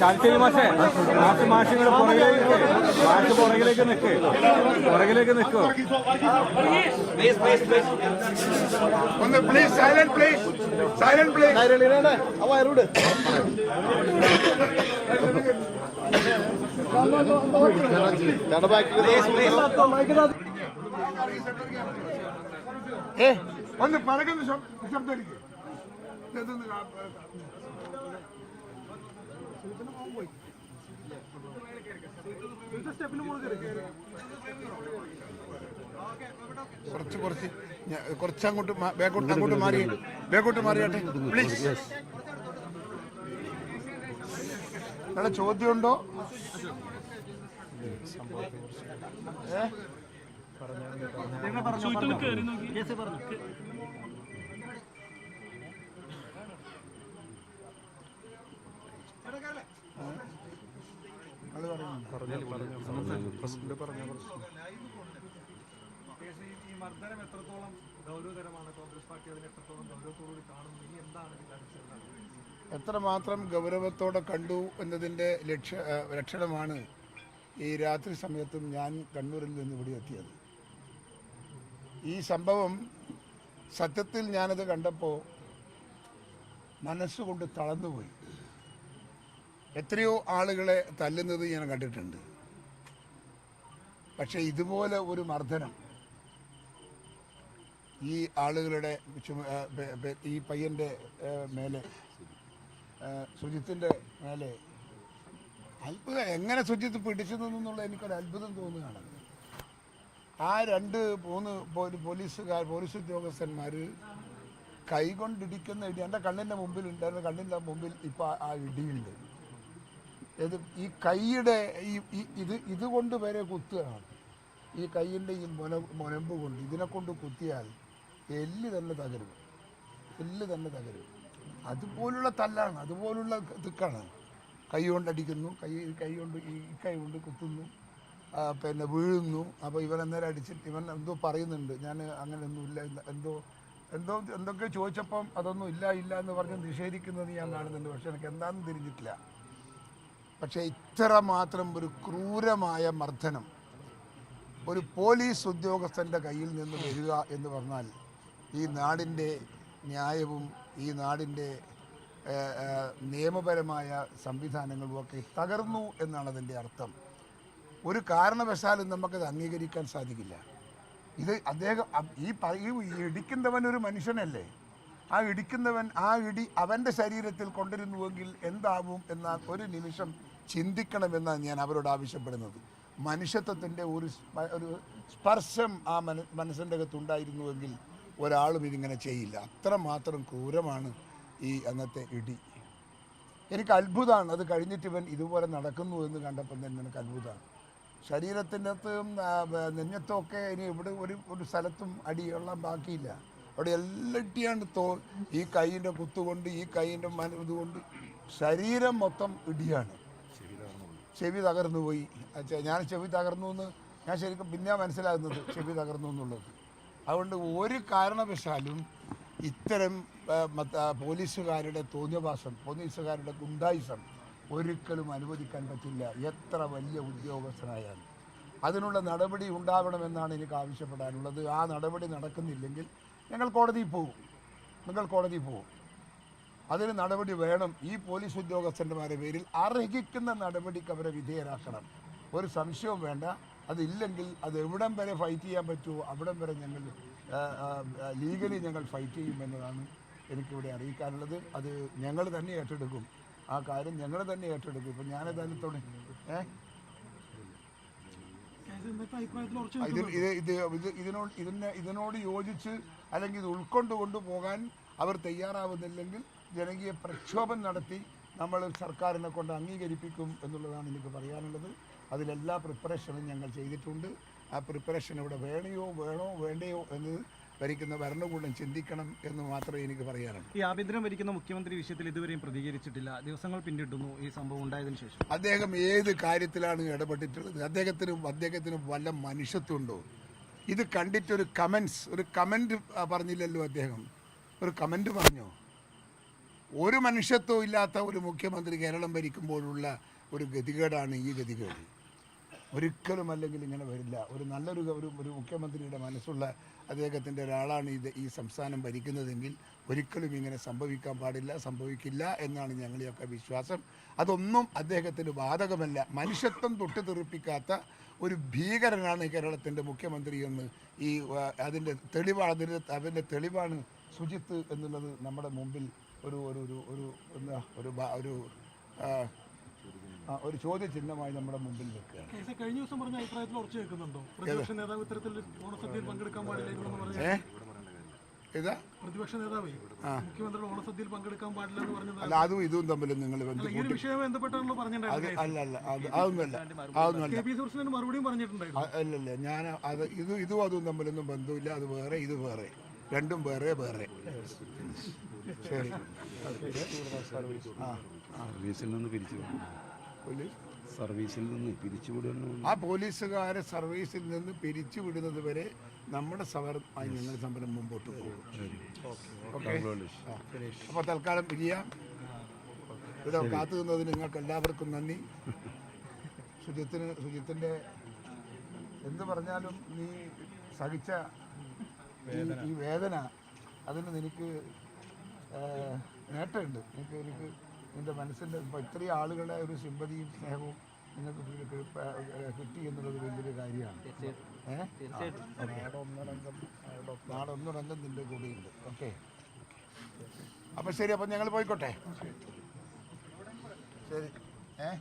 ചാലിശ്ശേരി മാഷേ മാഷ് മാഷിങ്ങളുടെ പുറകിലേക്ക് മാഷ് പുറകിലേക്ക് നിൽക്ക് പുറകിലേക്ക് നിൽക്കോ ഒന്ന് please silent please silent please ഏ ഒന്ന് പറകുന്ന ശബ്ദം കുറച്ച് കുറച്ച് കുറച്ച് അങ്ങോട്ട് ബാക്കോട്ട് അങ്ങോട്ട് മാറി ബാക്കോട്ട് മാറിയാട്ടെ? പ്ലീസ് നിങ്ങളുടെ ചോദ്യമുണ്ടോ? മർദ്ദനം എത്രത്തോളം ഗൗരവതരമാണ് കോൺഗ്രസ് പാർട്ടി അതിനെ എത്രത്തോളം ഗൗരവത്തോടുകൂടി കാണുന്നു ഇനി എന്താണ് അനുസരണം എത്രമാത്രം ഗൗരവത്തോടെ കണ്ടു എന്നതിന്റെ ലക്ഷ ആ, ലക്ഷണമാണ് ഈ രാത്രി സമയത്തും ഞാൻ കണ്ണൂരിൽ നിന്ന് ഇവിടെ എത്തിയത്. ഈ സംഭവം സത്യത്തിൽ ഞാനത് കണ്ടപ്പോൾ മനസ്സുകൊണ്ട് തളർന്നുപോയി. എത്രയോ ആളുകളെ തല്ലുന്നത് ഞാൻ കണ്ടിട്ടുണ്ട്. പക്ഷേ ഇതുപോലെ ഒരു മർദ്ദനം ഈ ആളുകളുടെ ഈ പയ്യന്റെ മേലെ സുജിത്തിന്റെ മേലെ. അത്ഭുതം. എങ്ങനെ സുജിത്ത് പിടിച്ചു നിന്നുള്ള എനിക്കൊരു അത്ഭുതം തോന്നുകയാണ്. ആ രണ്ട് മൂന്ന് പോലീസുകാർ പോലീസ് ഉദ്യോഗസ്ഥന്മാർ കൈകൊണ്ടിടിക്കുന്ന ഇടി എന്റെ കണ്ണിന്റെ മുമ്പിൽ ഉണ്ടായിരുന്ന കണ്ണിന്റെ മുമ്പിൽ ഇപ്പോൾ ആ ഇടിയുണ്ട്. ഇത് ഈ കൈയുടെ ഈ ഇത് ഇതുകൊണ്ട് വരെ കുത്തുകയാണ്. ഈ കൈയിന്റെ ഈ മുന മുനമ്പ് കൊണ്ട് ഇതിനെ കൊണ്ട് കുത്തിയാൽ എല്ല് തന്നെ തകരും. എല്ല് തന്നെ തകരും. അതുപോലുള്ള തല്ലാണ് അതുപോലുള്ള ഇതുക്കാണ് കൈ കൊണ്ടടിക്കുന്നു കൈ കൈ കൊണ്ട് ഈ കൈ കൊണ്ട് കുത്തുന്നു പിന്നെ വീഴുന്നു. അപ്പോൾ ഇവൻ അന്നേരം അടിച്ചിട്ട് ഇവൻ എന്തോ പറയുന്നുണ്ട്. ഞാൻ അങ്ങനെയൊന്നുമില്ല ഇല്ല, എന്തോ എന്തോ എന്തൊക്കെ ചോദിച്ചപ്പം അതൊന്നും ഇല്ല ഇല്ല എന്ന് പറഞ്ഞ് നിഷേധിക്കുന്നത് ഞാൻ കാണുന്നുണ്ട്. പക്ഷെ എനിക്ക് എന്താണെന്ന് തിരിഞ്ഞിട്ടില്ല. പക്ഷേ ഇത്ര മാത്രം ഒരു ക്രൂരമായ മർദ്ദനം ഒരു പോലീസ് ഉദ്യോഗസ്ഥന്റെ കയ്യിൽ നിന്ന് വരിക എന്ന് പറഞ്ഞാൽ ഈ നാടിന്റെ ന്യായവും ഈ നാടിന്റെ നിയമപരമായ സംവിധാനങ്ങളും ഒക്കെ തകർന്നു എന്നാണ് അതിന്റെ അർത്ഥം. ഒരു കാരണവശാലും നമുക്കത് അംഗീകരിക്കാൻ സാധിക്കില്ല. ഇത് അദ്ദേഹം ഈ ഇടിക്കുന്നവൻ ഒരു മനുഷ്യനല്ലേ? ആ ഇടിക്കുന്നവൻ ആ ഇടി അവന്റെ ശരീരത്തിൽ കൊണ്ടിരുന്നുവെങ്കിൽ എന്താവും എന്ന ഒരു നിമിഷം ചിന്തിക്കണമെന്നാണ് ഞാൻ അവരോട് ആവശ്യപ്പെടുന്നത്. മനുഷ്യത്വത്തിന്റെ ഒരു ഒരു സ്പർശം ആ മന മനസ്സിന്റെ അകത്തുണ്ടായിരുന്നുവെങ്കിൽ ഒരാളും ഇതിങ്ങനെ ചെയ്യില്ല. അത്രമാത്രം ക്രൂരമാണ് ഈ അന്നത്തെ ഇടി. എനിക്ക് അത്ഭുതമാണ് അത് കഴിഞ്ഞിട്ട് ഇവൻ ഇതുപോലെ നടക്കുന്നു എന്ന് കണ്ടപ്പോൾ തന്നെ എനിക്ക് അത്ഭുതമാണ് ശരീരത്തിന്റെ അകത്തും നെഞ്ഞത്തുമൊക്കെ ഇനി ഇവിടെ ഒരു ഒരു സ്ഥലത്തും അടിയെല്ലാം ബാക്കിയില്ല. അവിടെ എല്ലാം തോ ഈ കൈയിന്റെ കുത്തുകൊണ്ട് ഈ കൈയിന്റെ മന ഇതുകൊണ്ട് ശരീരം മൊത്തം ഇടിയാണ്. ചെവി തകർന്നു പോയി. ഞാൻ ചെവി തകർന്നു എന്ന് ഞാൻ ശരിക്കും പിന്നെ മനസ്സിലാകുന്നത് ചെവി തകർന്നു എന്നുള്ളത്. അതുകൊണ്ട് ഒരു കാരണവശാലും ഇത്തരം പോലീസുകാരുടെ തോന്നിയവാസം പോലീസുകാരുടെ ഗുണ്ടായിസം ഒരിക്കലും അനുവദിക്കാൻ പറ്റില്ല. എത്ര വലിയ ഉദ്യോഗസ്ഥനായാലും. അതിനുള്ള നടപടി ഉണ്ടാവണമെന്നാണ് എനിക്ക് ആവശ്യപ്പെടാനുള്ളത്. ആ നടപടി നടക്കുന്നില്ലെങ്കിൽ ഞങ്ങൾ കോടതിയിൽ പോകും നിങ്ങൾ കോടതിയിൽ പോകും അതിന് നടപടി വേണം. ഈ പോലീസ് ഉദ്യോഗസ്ഥന്മാരുടെ പേരിൽ അർഹിക്കുന്ന നടപടിക്ക് അവരെ വിധേയരാക്കണം. ഒരു സംശയവും വേണ്ട. അതില്ലെങ്കിൽ അത് എവിടം വരെ ഫൈറ്റ് ചെയ്യാൻ പറ്റുമോ അവിടം വരെ ഞങ്ങൾ ലീഗലി ഞങ്ങൾ ഫൈറ്റ് ചെയ്യും എന്നതാണ് എനിക്കിവിടെ അറിയിക്കാനുള്ളത്. അത് ഞങ്ങൾ തന്നെ ഏറ്റെടുക്കും. ആ കാര്യം ഞങ്ങൾ തന്നെ ഏറ്റെടുക്കും. ഇപ്പം ഞാനേതായാലും തുടങ്ങി ഏ? ഇത് ഇത് ഇത് ഇത് ഇതിനോട് ഇതിനെ ഇതിനോട് യോജിച്ച് അല്ലെങ്കിൽ ഇത് ഉൾക്കൊണ്ടുകൊണ്ട് കൊണ്ടുപോകാൻ അവർ തയ്യാറാവുന്നില്ലെങ്കിൽ ജനകീയ പ്രക്ഷോഭം നടത്തി നമ്മൾ സർക്കാരിനെ കൊണ്ട് അംഗീകരിപ്പിക്കും എന്നുള്ളതാണ് എനിക്ക് പറയാനുള്ളത്. അതിലെല്ലാ പ്രിപ്പറേഷനും ഞങ്ങൾ ചെയ്തിട്ടുണ്ട്. ആ പ്രിപ്പറേഷൻ ഇവിടെ വേണയോ വേണോ വേണ്ടയോ എന്ന് ഭരിക്കുന്ന ഭരണകൂടം ചിന്തിക്കണം എന്ന് മാത്രമേ എനിക്ക് പറയാനുള്ളൂ. ഈ ആഭ്യന്തരം ഭരിക്കുന്ന മുഖ്യമന്ത്രി വിഷയത്തിൽ ഇതുവരെയും പ്രതികരിച്ചിട്ടില്ല. ദിവസങ്ങൾ പിന്നിട്ടുന്നു ഈ സംഭവം ഉണ്ടായതിനു ശേഷം. അദ്ദേഹം ഏത് കാര്യത്തിലാണ് ഇടപെട്ടിട്ടുള്ളത്? അദ്ദേഹത്തിന് അദ്ദേഹത്തിന് വല്ല മനുഷ്യത്വമുണ്ടോ? ഇത് കണ്ടിട്ടൊരു കമൻസ് ഒരു കമന്റ് പറഞ്ഞില്ലല്ലോ അദ്ദേഹം. ഒരു കമന്റ് പറഞ്ഞോ? ഒരു മനുഷ്യത്വം ഇല്ലാത്ത ഒരു മുഖ്യമന്ത്രി കേരളം ഭരിക്കുമ്പോഴുള്ള ഒരു ഗതികേടാണ് ഈ ഗതികേട്. ഒരിക്കലും അല്ലെങ്കിൽ ഇങ്ങനെ വരില്ല. ഒരു നല്ലൊരു ഒരു ഒരു മുഖ്യമന്ത്രിയുടെ മനസ്സുള്ള അദ്ദേഹത്തിന്റെ ഒരാളാണ് ഇത് ഈ സംസ്ഥാനം ഭരിക്കുന്നതെങ്കിൽ ഒരിക്കലും ഇങ്ങനെ സംഭവിക്കാൻ പാടില്ല സംഭവിക്കില്ല എന്നാണ് ഞങ്ങളുടെയൊക്കെ വിശ്വാസം. അതൊന്നും അദ്ദേഹത്തിന് ബാധകമല്ല. മനുഷ്യത്വം തൊട്ട് തെറിപ്പിക്കാത്ത ഒരു ഭീകരനാണ് കേരളത്തിന്റെ മുഖ്യമന്ത്രി എന്ന് ഈ അതിന്റെ തെളിവാണ് അതിന്റെ അതിന്റെ തെളിവാണ് സുജിത്ത് എന്നുള്ളത് നമ്മുടെ മുമ്പിൽ ഒരു ഒരു ഒരു ഒരു എന്താ ഒരു ഒരു ഒരു ചോദ്യചിഹ്നമായി നമ്മുടെ മുമ്പിൽ വെക്കുക കേസ് കഴിഞ്ഞ ദിവസം പറഞ്ഞ അഭിപ്രായത്തിൽ ഉറച്ചു നിൽക്കുന്നുണ്ടോ പ്രതിപക്ഷ നേതാവ് ഇത്തരത്തിൽ ഓണസദ്യയിൽ പങ്കെടുക്കാൻ പാടില്ല പ്രതിപക്ഷ നേതാവ് മുഖ്യമന്ത്രിയുടെ ഓണസദ്യയിൽ പങ്കെടുക്കാൻ പാടില്ല എന്ന് പറഞ്ഞത് അല്ല അതും ഇതും തമ്മിൽ നിങ്ങൾ വിഷയം ബന്ധപ്പെട്ടാണല്ലോ പറഞ്ഞിട്ടുണ്ടായിരുന്നു അല്ല അല്ല അതൊന്നുമല്ല അതൊന്നുമല്ല കെ പി മറുപടിയും പറഞ്ഞിട്ടുണ്ടായിരുന്നു. അല്ലല്ല ഞാൻ അത് ഇത് ഇതും അതും തമ്മിലൊന്നും ബന്ധമില്ല അത് വേറെ ഇത് വേറെ. രണ്ടും വേറെ വേറെ. ശരി. ആ സർവീസിൽ നിന്ന് പിരിച്ചു പോലീസ്? സർവീസിൽ നിന്ന് പിരിച്ചുവിടുന്നു. ആ പോലീസുകാരെ സർവീസിൽ നിന്ന് പിരിച്ചുവിടുന്നത് വരെ നമ്മുടെ സമരമായി ഞങ്ങൾ സമരം മുമ്പോട്ട് പോകും. അപ്പൊ അപ്പോൾ തൽക്കാലം പിരിയാം ഇവിടെ കാത്തു നിന്നതിന് നിങ്ങൾക്ക് എല്ലാവർക്കും നന്ദി. സുജിത്തിന് സുജിത്തിന്റെ എന്ത് പറഞ്ഞാലും നീ സഹിച്ച ഈ- ഈ വേദന. അതിന് നിനക്ക് നേട്ടമുണ്ട്. എനിക്ക് എനിക്ക് നിന്റെ മനസ്സിന്റെ ഇപ്പോൾ ഇത്രയും ആളുകളുടെ ഒരു സിമ്പതിയും സ്നേഹവും നിങ്ങൾക്ക് കിട്ടി എന്നുള്ളത് വലിയൊരു കാര്യമാണ്. നാളെ നാടൊന്നടങ്കം നിന്റെ കൂടെയുണ്ട്. ഓക്കെ. അപ്പം ശരി അപ്പം ഞങ്ങൾ പോയിക്കോട്ടെ. ശരി. ഏഹ്